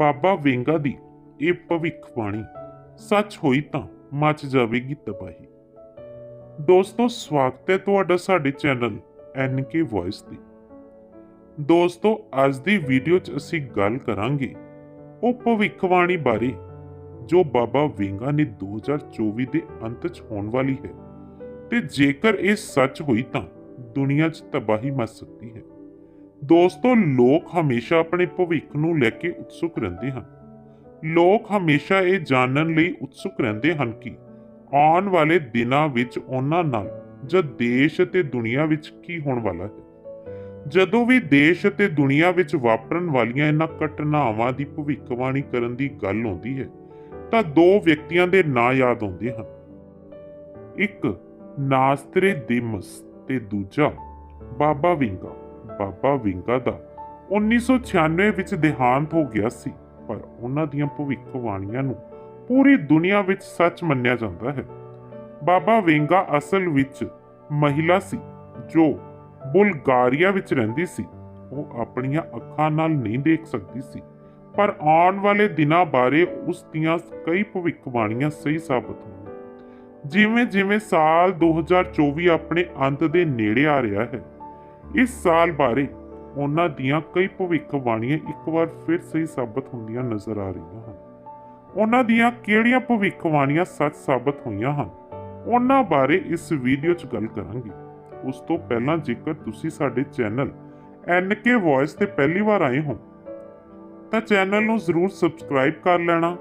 ਬਾਬਾ ਵੇਂਗਾ ਦੀ ਇਹ ਭਵਿੱਖਬਾਣੀ ਸੱਚ ਹੋਈ ਤਾਂ ਮਚ ਜਾਵੇਗੀ ਤਬਾਹੀ। ਦੋਸਤੋ, ਸਵਾਗਤ ਹੈ ਤੁਹਾਡਾ ਸਾਡੇ ਚੈਨਲ ਐਨਕੇ ਵੌਇਸ ਤੇ। ਦੋਸਤੋ, ਅੱਜ ਦੀ ਵੀਡੀਓ 'ਚ ਅਸੀਂ ਗੱਲ ਕਰਾਂਗੇ ਉਹ ਭਵਿੱਖਬਾਣੀ ਬਾਰੇ, ਜੋ ਬਾਬਾ ਵੇਂਗਾ ਨੇ 2024 ਦੇ ਅੰਤ 'ਚ ਹੋਣ ਵਾਲੀ ਹੈ। ਤੇ ਜੇਕਰ ਇਹ ਸੱਚ ਹੋਈ ਤਾਂ ਦੁਨੀਆ 'ਚ ਤਬਾਹੀ ਮਚ ਸਕਦੀ ਹੈ। ਦੋਸਤੋ, ਲੋਕ ਹਮੇਸ਼ਾ ਆਪਣੇ ਭਵਿੱਖ ਨੂੰ ਲੈ ਕੇ ਉਤਸੁਕ ਰਹਿੰਦੇ ਹਨ। ਲੋਕ ਹਮੇਸ਼ਾ ਇਹ ਜਾਣਨ ਲਈ ਉਤਸੁਕ ਰਹਿੰਦੇ ਹਨ ਕਿ ਆਉਣ ਵਾਲੇ ਦਿਨਾਂ ਵਿੱਚ ਉਹਨਾਂ ਨਾਲ ਜਦ ਦੇਸ਼ ਅਤੇ ਦੁਨੀਆ ਵਿੱਚ ਕੀ ਹੋਣ ਵਾਲਾ ਹੈ। ਜਦੋਂ ਵੀ ਦੇਸ਼ ਅਤੇ ਦੁਨੀਆ ਵਿੱਚ ਵਾਪਰਨ ਵਾਲੀਆਂ ਇਹਨਾਂ ਘਟਨਾਵਾਂ ਦੀ ਭਵਿੱਖਬਾਣੀ ਕਰਨ ਦੀ ਗੱਲ ਆਉਂਦੀ ਹੈ, ਤਾਂ ਦੋ ਵਿਅਕਤੀਆਂ ਦੇ ਨਾਂ ਯਾਦ ਆਉਂਦੇ ਹਨ। ਇੱਕ ਨਾਸਤਰੇ ਦਿਮਸ ਤੇ ਦੂਜਾ ਬਾਬਾ ਵਿੰਗਾ। ਬਾਬਾ ਵਿੰਗਾ ਦਾ 1996 ਵਿੱਚ ਦੇਹਾਂਤ ਹੋ ਗਿਆ ਸੀ, ਪਰ ਉਹਨਾਂ ਦੀਆਂ ਭਵਿੱਖਬਾਣੀਆਂ ਨੂੰ ਪੂਰੀ ਦੁਨੀਆ ਵਿੱਚ ਸੱਚ ਮੰਨਿਆ ਜਾਂਦਾ ਹੈ। ਬਾਬਾ ਵਿੰਗਾ ਅਸਲ ਵਿੱਚ ਮਹਿਲਾ ਸੀ, ਜੋ ਬੁਲਗਾਰੀਆ ਵਿੱਚ ਰਹਿੰਦੀ ਸੀ। ਉਹ ਆਪਣੀਆਂ ਅੱਖਾਂ ਨਾਲ ਨਹੀਂ ਦੇਖ ਸਕਦੀ ਸੀ, ਪਰ ਆਉਣ ਵਾਲੇ ਦਿਨਾਂ ਬਾਰੇ ਉਸ ਦੀਆਂ ਕਈ ਭਵਿੱਖਬਾਣੀਆਂ ਸਹੀ ਸਾਬਤ ਹੋਈਆਂ। ਜਿਵੇਂ ਜਿਵੇਂ ਸਾਲ 2024 ਆਪਣੇ ਅੰਤ ਦੇ ਨੇੜੇ ਆ ਰਿਹਾ ਹੈ ਇਸ ਸਾਲ ਬਾਰੇ ਉਹਨਾਂ ਦੀਆਂ ਕਈ ਭਵਿੱਖਬਾਣੀਆਂ ਇੱਕ ਵਾਰ ਫਿਰ ਸਹੀ ਸਾਬਤ ਹੁੰਦੀਆਂ ਨਜ਼ਰ ਆ ਰਹੀਆਂ ਹਨ। ਉਹਨਾਂ ਦੀਆਂ ਕਿਹੜੀਆਂ ਭਵਿੱਖਬਾਣੀਆਂ ਸੱਚ ਸਾਬਤ ਹੋਈਆਂ ਹਨ, ਉਹਨਾਂ ਬਾਰੇ ਇਸ ਵੀਡੀਓ 'ਚ ਗੱਲ ਕਰਾਂਗੇ। ਉਸ ਤੋਂ ਪਹਿਲਾਂ ਜੇਕਰ ਤੁਸੀਂ ਸਾਡੇ ਚੈਨਲ ਐਨਕੇ ਵੌਇਸ ਤੇ ਪਹਿਲੀ ਵਾਰ ਆਏ ਹੋ, ਤਾਂ ਚੈਨਲ ਨੂੰ ਜ਼ਰੂਰ ਸਬਸਕ੍ਰਾਈਬ ਕਰ ਲੈਣਾ।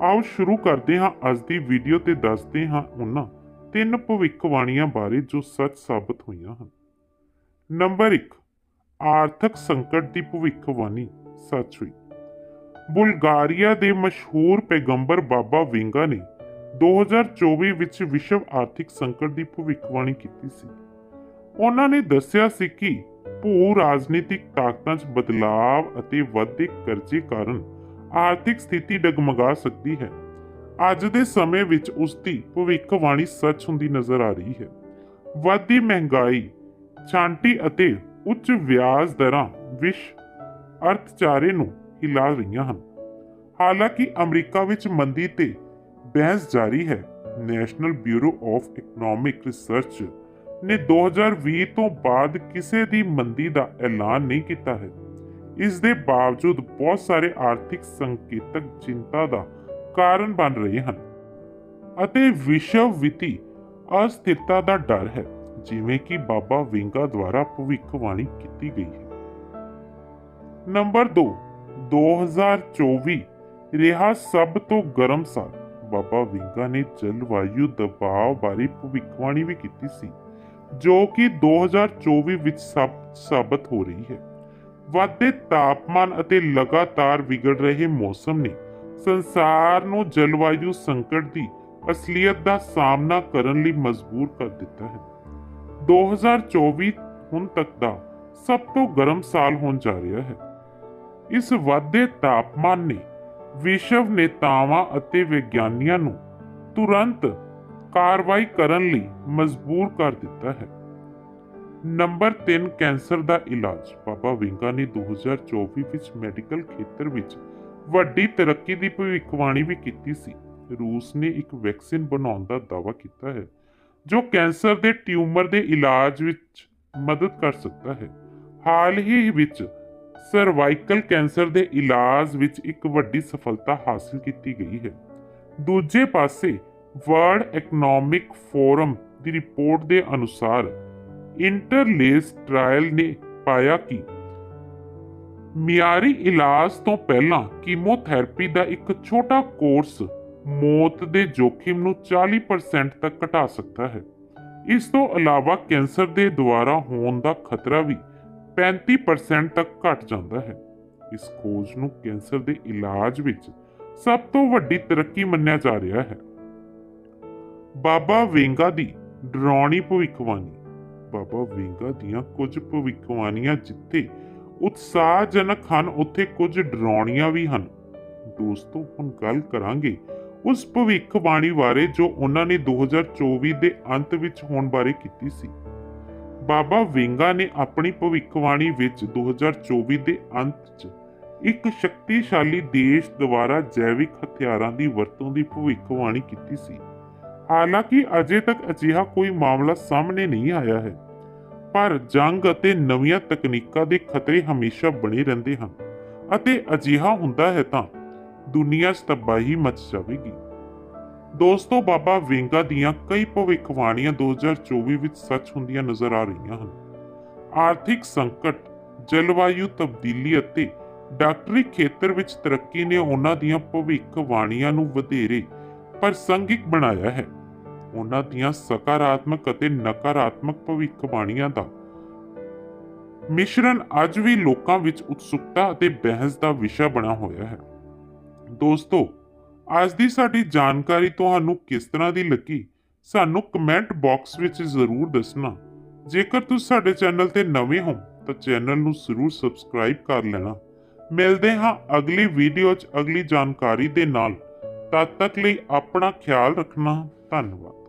ਆਓ ਸ਼ੁਰੂ ਕਰਦੇ ਹਾਂ ਅੱਜ ਦੀ ਵੀਡੀਓ ਤੇ ਦੱਸਦੇ ਹਾਂ ਉਹਨਾਂ ਤਿੰਨ ਭਵਿੱਖਬਾਣੀਆਂ ਬਾਰੇ ਜੋ ਸੱਚ ਸਾਬਤ ਹੋਈਆਂ ਹਨ। ਨੰਬਰ 1 ਆਰਥਿਕ ਸੰਕਟ ਦੀ ਭਵਿੱਖਬਾਣੀ ਸੱਚ ਬੁਲਗਾਰੀਆ ਦੇ ਮਸ਼ਹੂਰ ਪੈਗੰਬਰ ਬਾਬਾ ਵਿੰਗਾ ਨੇ 2024 ਵਿੱਚ ਵਿਸ਼ਵ ਆਰਥਿਕ ਸੰਕਟ ਦੀ ਭਵਿੱਖਬਾਣੀ ਕੀਤੀ ਸੀ। ਉਹਨਾਂ ਨੇ ਦੱਸਿਆ ਸੀ ਕਿ ਭੂ ਰਾਜਨੀਤਿਕ ਤਾਕਤਾਂ 'ਚ ਬਦਲਾਅ ਅਤੇ ਵੱਧਦੇ ਕਰਜ਼ੇ ਕਾਰਨ ਆਰਥਿਕ ਸਥਿਤੀ ਡਗਮਗਾ ਸਕਦੀ ਹੈ। ਅੱਜ ਦੇ ਸਮੇਂ ਵਿੱਚ ਉਸ ਦੀ ਭਵਿੱਖਬਾਣੀ ਸੱਚ ਹੁੰਦੀ ਨਜ਼ਰ ਆ ਰਹੀ ਹੈ। ਵਧਦੀ ਮਹਿੰਗਾਈ ਛਾਂਟੀ ਅਤੇ ਉੱਚ ਵਿਆਜ ਦਰਾਂ ਵਿਸ਼ਵ ਅਰਥਚਾਰੇ ਨੂੰ ਹਿਲਾ ਰਹੀਆਂ ਹਨ। ਹਾਲਾਂਕਿ ਅਮਰੀਕਾ ਵਿੱਚ ਮੰਦੀ ਤੇ ਬਹਿਸ ਜਾਰੀ ਹੈ, national bureau of economic research ਨੇ 2020 ਤੋਂ ਬਾਅਦ ਕਿਸੇ ਦੀ ਮੰਦੀ ਦਾ ਐਲਾਨ ਨਹੀਂ ਕੀਤਾ ਹੈ। ਇਸ ਦੇ ਬਾਵਜੂਦ ਬਹੁਤ ਸਾਰੇ ਆਰਥਿਕ ਸੰਕੇਤਕ ਚਿੰਤਾ ਦਾ ਕਾਰਨ ਬਣ ਰਹੇ ਹਨ ਅਤੇ ਵਿਸ਼ਵ ਵਿੱਤੀ ਅਸਥਿਰਤਾ ਦਾ ਡਰ ਹੈ। ਜਿਵੇਂ ਕਿ ਬਾਬਾ ਵਿੰਗਾ ਦੁਆਰਾ ਭਵਿੱਖਬਾਣੀ ਕੀਤੀ ਗਈ ਹੈ। ਨੰਬਰ 2 2024 ਰਿਹਾ ਸਭ ਤੋਂ ਗਰਮ ਸਾਲ। ਬਾਬਾ ਵਿੰਗਾ ਨੇ ਜਲਵਾਯੂ ਦਬਾਅ ਬਾਰੇ ਭਵਿੱਖਬਾਣੀ ਵੀ ਕੀਤੀ ਸੀ, ਜੋ ਕਿ 2024 ਵਿੱਚ ਸਭ, ਸਾਬਤ ਹੋ ਰਹੀ ਹੈ। ਵਾਧੇ ਤਾਪਮਾਨ ਅਤੇ ਲਗਾਤਾਰ ਵਿਗੜ ਰਹੇ ਮੌਸਮ ਨੇ ਸੰਸਾਰ ਨੂੰ ਜਲਵਾਯੂ ਸੰਕਟ ਦੀ ਅਸਲੀਅਤ ਦਾ ਸਾਹਮਣਾ ਕਰਨ ਲਈ ਮਜਬੂਰ ਕਰ ਦਿੱਤਾ ਹੈ। 2024 ਹੁਣ ਤੱਕ ਦਾ ਸਭ ਤੋਂ ਗਰਮ ਸਾਲ ਹੋਣ ਜਾ ਰਿਹਾ ਹੈ। ਇਸ ਵਧਦੇ ਤਾਪਮਾਨ ਨੇ ਵਿਸ਼ਵ ਨੇਤਾਵਾਂ ਅਤੇ ਵਿਗਿਆਨੀਆਂ ਨੂੰ ਤੁਰੰਤ ਕਾਰਵਾਈ ਕਰਨ ਲਈ ਮਜਬੂਰ ਕਰ ਦਿੱਤਾ ਹੈ। ਨੰਬਰ 3 ਕੈਂਸਰ ਦਾ ਇਲਾਜ, ਬਾਬਾ ਵਿੰਗਾ ਨੇ 2024 ਵਿੱਚ ਮੈਡੀਕਲ ਖੇਤਰ ਵਿੱਚ ਵੱਡੀ ਤਰੱਕੀ ਦੀ ਭਵਿੱਖਬਾਣੀ ਵੀ ਕੀਤੀ ਸੀ। ਰੂਸ ਨੇ ਇੱਕ ਵੈਕਸੀਨ ਬਣਾਉਣ ਦਾ ਦਾਅਵਾ ਕੀਤਾ ਹੈ। ਜੋ ਕੈਂਸਰ ਦੇ ਟਿਊਮਰ ਦੇ ਇਲਾਜ ਵਿੱਚ ਮਦਦ ਕਰ ਸਕਦਾ ਹੈ। ਹਾਲ ਹੀ ਵਿੱਚ ਸਰਵਾਈਕਲ ਕੈਂਸਰ ਦੇ ਇਲਾਜ ਵਿੱਚ ਇੱਕ ਵੱਡੀ ਸਫਲਤਾ ਹਾਸਲ ਕੀਤੀ ਗਈ ਹੈ। ਦੂਜੇ ਪਾਸੇ ਵਰਲਡ ਇਕਨੋਮਿਕ ਫੋਰਮ ਦੀ ਰਿਪੋਰਟ ਦੇ ਅਨੁਸਾਰ ਇੰਟਰਲੇਸ ਟ੍ਰਾਇਲ ਨੇ ਪਾਇਆ ਕਿ ਮਿਆਰੀ ਇਲਾਜ ਤੋਂ ਪਹਿਲਾਂ ਕੀਮੋਥੈਰੇਪੀ ਦਾ ਇੱਕ ਛੋਟਾ ਕੋਰਸ ਮੌਤ ਦੇ ਜੋਖਿਮ ਨੂੰ 40% ਤੱਕ ਘਟਾ ਸਕਦਾ ਹੈ। ਇਸ ਤੋਂ ਇਲਾਵਾ ਕੈਂਸਰ ਦੇ ਦੁਆਰਾ ਹੋਣ ਦਾ ਖਤਰਾ ਵੀ 35% ਤੱਕ ਘਟ ਜਾਂਦਾ ਹੈ। ਇਸ ਖੋਜ ਨੂੰ ਕੈਂਸਰ ਦੇ ਇਲਾਜ ਵਿੱਚ ਸਭ ਤੋਂ ਵੱਡੀ ਤਰੱਕੀ ਮੰਨਿਆ ਜਾ ਰਿਹਾ ਹੈ। ਬਾਬਾ ਵੇਂਗਾ ਦੀ ਡਰਾਉਣੀ ਭਵਿੱਖਬਾਣੀ। ਬਾਬਾ ਵੇਂਗਾ ਦੀਆਂ ਕੁਝ ਭਵਿੱਖਬਾਣੀਆਂ ਜਿੱਥੇ ਉਤਸ਼ਾਹਜਨਕ ਹਨ, ਉੱਥੇ ਕੁਝ ਡਰਾਉਣੀਆਂ ਵੀ ਹਨ। ਦੋਸਤੋ, ਹੁਣ ਗੱਲ ਕਰਾਂਗੇ ਉਸ ਭਵਿੱਖਬਾਣੀ ਬਾਰੇ ਜੋ ਉਹਨਾਂ ਨੇ 2024 ਦੇ ਅੰਤ ਵਿੱਚ ਹੋਣ ਬਾਰੇ ਕੀਤੀ ਸੀ। ਬਾਬਾ ਵਿੰਗਾ ਨੇ ਆਪਣੀ ਭਵਿੱਖਬਾਣੀ ਵਿੱਚ 2024 ਦੇ ਅੰਤ 'ਚ ਇੱਕ ਸ਼ਕਤੀਸ਼ਾਲੀ ਦੇਸ਼ ਦੁਆਰਾ ਜੈਵਿਕ ਹਥਿਆਰਾਂ ਦੀ ਵਰਤੋਂ ਦੀ ਭਵਿੱਖਬਾਣੀ ਕੀਤੀ ਸੀ। ਹਾਲਾਂਕਿ ਅਜੇ ਤੱਕ ਅਜਿਹਾ ਕੋਈ ਮਾਮਲਾ ਸਾਹਮਣੇ ਨਹੀਂ ਆਇਆ ਹੈ, ਪਰ ਜੰਗ ਅਤੇ ਨਵੀਆਂ ਤਕਨੀਕਾਂ ਦੇ ਖਤਰੇ ਹਮੇਸ਼ਾ ਬਣੇ ਰਹਿੰਦੇ ਹਨ ਅਤੇ ਅਜਿਹਾ ਹੁੰਦਾ ਹੈ ਤਾਂ ਦੁਨੀਆ 'ਚ ਤਬਾਹੀ ਮਚ ਜਾਵੇਗੀ। ਦੋਸਤੋ, ਬਾਬਾ ਵਿੰਗਾ ਦੀਆਂ ਕਈ ਭਵਿੱਖਬਾਣੀਆਂ 2024 ਵਿੱਚ ਸੱਚ ਹੁੰਦੀਆਂ ਨਜ਼ਰ ਆ ਰਹੀਆਂ ਹਨ। ਆਰਥਿਕ ਸੰਕਟ, ਜਲਵਾਯੂ ਤਬਦੀਲੀ ਅਤੇ ਡਾਕਟਰੀ ਖੇਤਰ ਵਿੱਚ ਤਰੱਕੀ ਨੇ ਉਹਨਾਂ ਦੀਆਂ ਭਵਿੱਖਬਾਣੀਆਂ ਨੂੰ ਵਧੇਰੇ ਪ੍ਰਸੰਗਿਕ ਬਣਾਇਆ ਹੈ। ਉਹਨਾਂ ਦੀਆਂ ਸਕਾਰਾਤਮਕ ਅਤੇ ਨਕਾਰਾਤਮਕ ਭਵਿੱਖਬਾਣੀਆਂ ਦਾ ਮਿਸ਼ਰਣ ਅੱਜ ਵੀ ਲੋਕਾਂ ਵਿੱਚ ਉਤਸੁਕਤਾ ਅਤੇ ਬਹਿਸ ਦਾ ਵਿਸ਼ਾ ਬਣਾ ਹੋਇਆ ਹੈ। ਦੋਸਤੋ, ਅੱਜ ਦੀ ਸਾਡੀ ਜਾਣਕਾਰੀ ਤੁਹਾਨੂੰ ਕਿਸ ਤਰ੍ਹਾਂ ਦੀ ਲੱਗੀ, ਸਾਨੂੰ ਕਮੈਂਟ ਬਾਕਸ ਵਿੱਚ ਜ਼ਰੂਰ ਦੱਸਣਾ। ਜੇਕਰ ਤੁਸੀਂ ਸਾਡੇ ਚੈਨਲ ਤੇ ਨਵੇਂ ਹੋ, ਤਾਂ ਚੈਨਲ ਨੂੰ ਜ਼ਰੂਰ ਸਬਸਕ੍ਰਾਈਬ ਕਰ ਲੈਣਾ। ਮਿਲਦੇ ਹਾਂ ਅਗਲੀ ਵੀਡੀਓ 'ਚ ਅਗਲੀ ਜਾਣਕਾਰੀ ਦੇ ਨਾਲ। ਤਦ ਤੱਕ ਲਈ ਆਪਣਾ ਖਿਆਲ ਰੱਖਣਾ। ਧੰਨਵਾਦ।